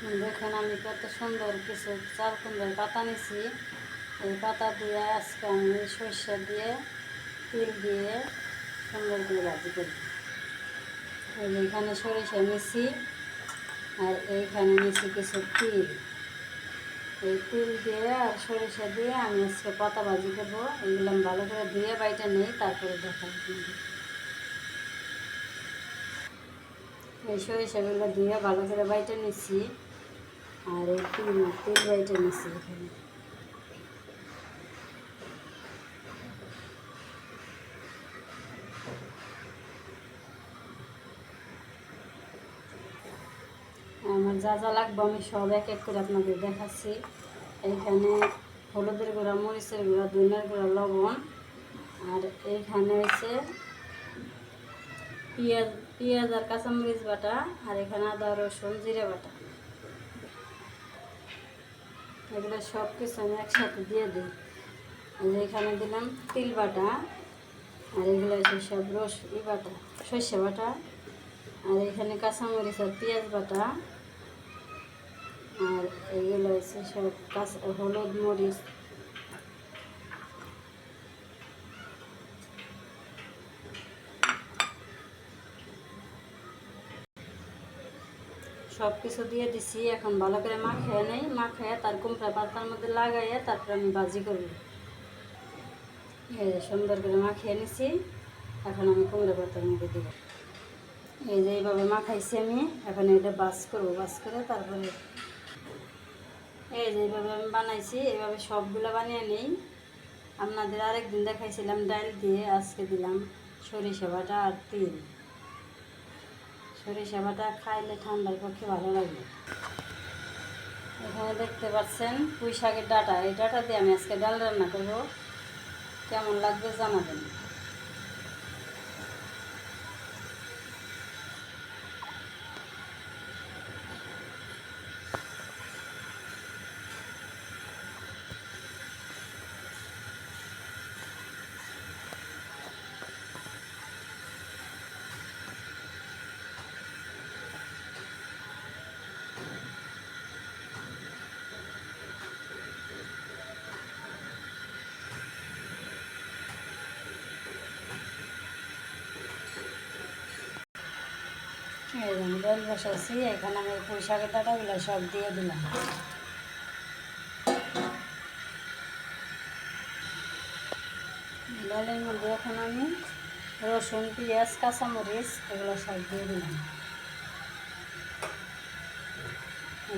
দেখুন আমি কত সুন্দর কিছু চার কুমড়োর পাতা নিছি। এই পাতা দিয়ে আজকে আমি সর্ষে দিয়ে, তিল দিয়ে সুন্দর করে ভাজি করি এইখানে সরিষা নিছি আর এইখানে নিছি কিছু তিল। এই তিল দিয়ে আর সরিষা দিয়ে আমি আজকে পাতা ভাজি করব। এগুলো ভালো করে ধুয়ে বাইটা নেই, তারপরে দেখাই। এই সরিষাগুলো দিয়ে ভালো করে বাইটে নিচ্ছি আর এই এখানে? আমার যা যা লাগবে আমি সব এক এক করে আপনাদের দেখাচ্ছি। এইখানে হলুদের গুঁড়া, মরিচের গুঁড়া, ধনিয়ার গুঁড়া, লবণ। আর এইখানে হচ্ছে পেঁয়াজ পেঁয়াজ আর কাঁচামরিচ বাটা। আর এখানে আদা, রসুন, জিরে বাটা। এগুলো সব কিছু আমি একসাথে দিয়ে দিই। এখানে দিলাম তিল বাটা, আর এগুলো হচ্ছে সব রস ই বাটা, সর্ষে বাটা, আর এখানে কাঁচামরিচ আর পেঁয়াজ বাটা, আর এইগুলো হচ্ছে সব কাঁচা হলুদ মরিচ সব কিছু দিয়ে দিছি, এখন ভালো করে মাখিয়ে নেই। মাখিয়ে তার কুমড়া পাতার মধ্যে লাগাইয়ে তারপরে আমি ভাজি করব। এই সুন্দর করে মাখিয়ে নিছি, এখন আমি কুমড়া পাতার মধ্যে দেব। এই যে এইভাবে মাখাইছি আমি, এখন এটা বাস করব, বাস করে তারপরে এই যে এইভাবে আমি বানাইছি, এইভাবে সবগুলো বানিয়ে নিই। আপনাদের আরেকদিন দেখাইছিলাম ডাল দিয়ে আজকে দিলাম সরিষা বাটা আর তিল। সরিষা বাটা খাইলে ঠান্ডার পক্ষে ভালো লাগবে এখানে দেখতে পাচ্ছেন পুঁই শাকের ডাটা। এই ডাটা দিয়ে আমি আজকে ডাল রান্না করব। কেমন লাগবে জানাবেন। এই আমি ডাল বসাইছি, এখানে আমি পুঁই শাকের ডাটাগুলো সব দিয়ে দিলাম। ডালের মধ্যে এখন আমি রসুন, পেঁয়াজ, কাঁচামরিচ এগুলো সব দিয়ে দিলাম।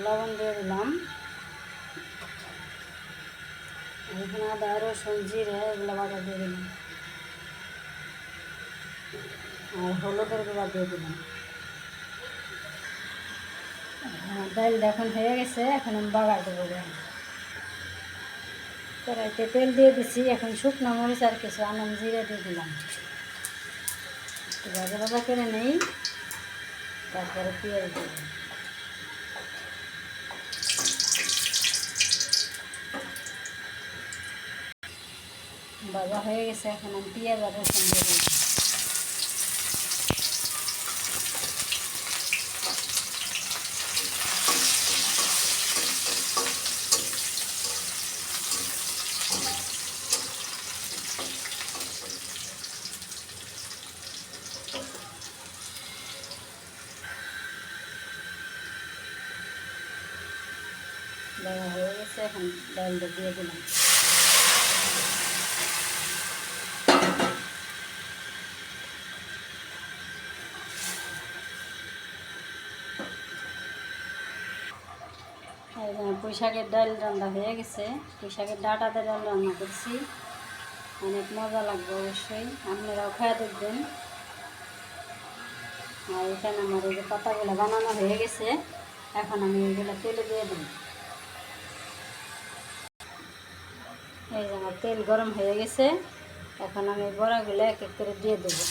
লবণ দিয়ে দিলাম। এখানে আদা, রসুন, জিরে এগুলো বাটা দিয়ে দিলাম। আর হলুদের গুঁড়া দিয়ে দিলাম। ডালটা এখন হয়ে গেছে, এখন আমি বাগার দেবো। কড়াইতে তেল দিয়ে দিছি, এখন শুকনো মরিচ আর কিছু আনাম জিরে দিয়ে দিলাম। একটু ভাজা করে নেই, তারপরে পেঁয়াজ দেব। ভাজা হয়ে গেছে, এখন আমি পেঁয়াজ আর রসুন দিয়ে দেওয়া হয়ে গেছে, এখন ডালটা দিয়ে দিলাম। পুঁই শাকের ডাল রান্না হয়ে গেছে। পুঁই শাকের ডাটাতে ডাল রান্না করছি। অনেক মজা লাগবে অবশ্যই, আপনারাও খাওয়া দেখবেন। আর এখানে আমার এই যে পাতাগুলো বানানো হয়ে গেছে, এখন আমি এগুলো তেলে দিয়ে দিই। এই যে আমার তেল গরম হয়ে গেছে, এখন আমি বড়াগুলো এক এক করে দিয়ে দেবো।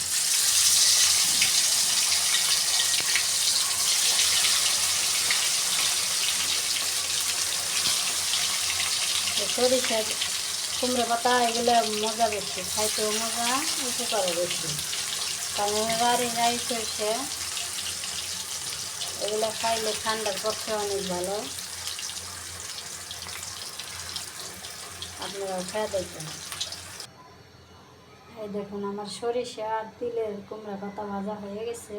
সরিষা কুমড়ো পাতা, এগুলো মজা বেশি, খাইতেও মজা, উপকারও বেশি। কারণ বাড়ি রাই সরষে এগুলো খাইলে ঠান্ডার পক্ষে অনেক ভালো। আপনারাও খেয়ে দেখবেন। এই দেখুন, আমার সরিষা আর তিলের কুমড়া পাতা ভাজা হয়ে গেছে।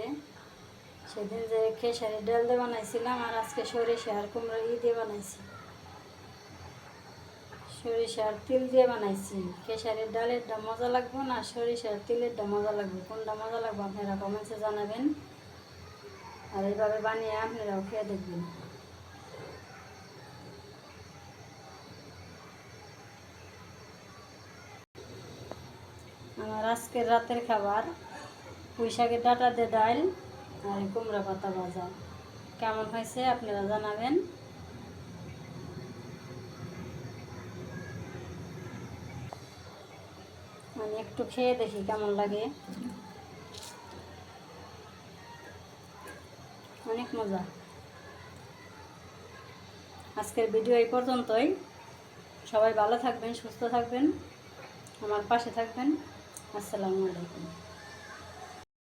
সেদিন যে খেসারি ডাল দিয়ে বানাইছিলাম, আর আজকে সরিষা আর কুমড়া ই দিয়ে বানাইছি। সরিষা আর তিল দিয়ে বানাইছি। খেসারির ডালেরটা মজা লাগবে না? সরিষার তিলেরটা মজা লাগবে? কোনটা মজা লাগবে? আপনারা কমেন্টসে জানাবেন। আর এইভাবে বানিয়ে আপনারাও খেয়ে দেখবেন। আমার আজকের রাতের খাবার পুঁই শাকের ডাটা দিয়ে ডাল আর কুমড়া পাতা ভাজা। কেমন হয়েছে আপনারা জানাবেন? আমি একটু খেয়ে দেখি কেমন লাগে। অনেক মজা। আজকের ভিডিও এই পর্যন্তই। সবাই ভালো থাকবেন, সুস্থ থাকবেন, আমার পাশে থাকবেন। আসসালামু আলাইকুম।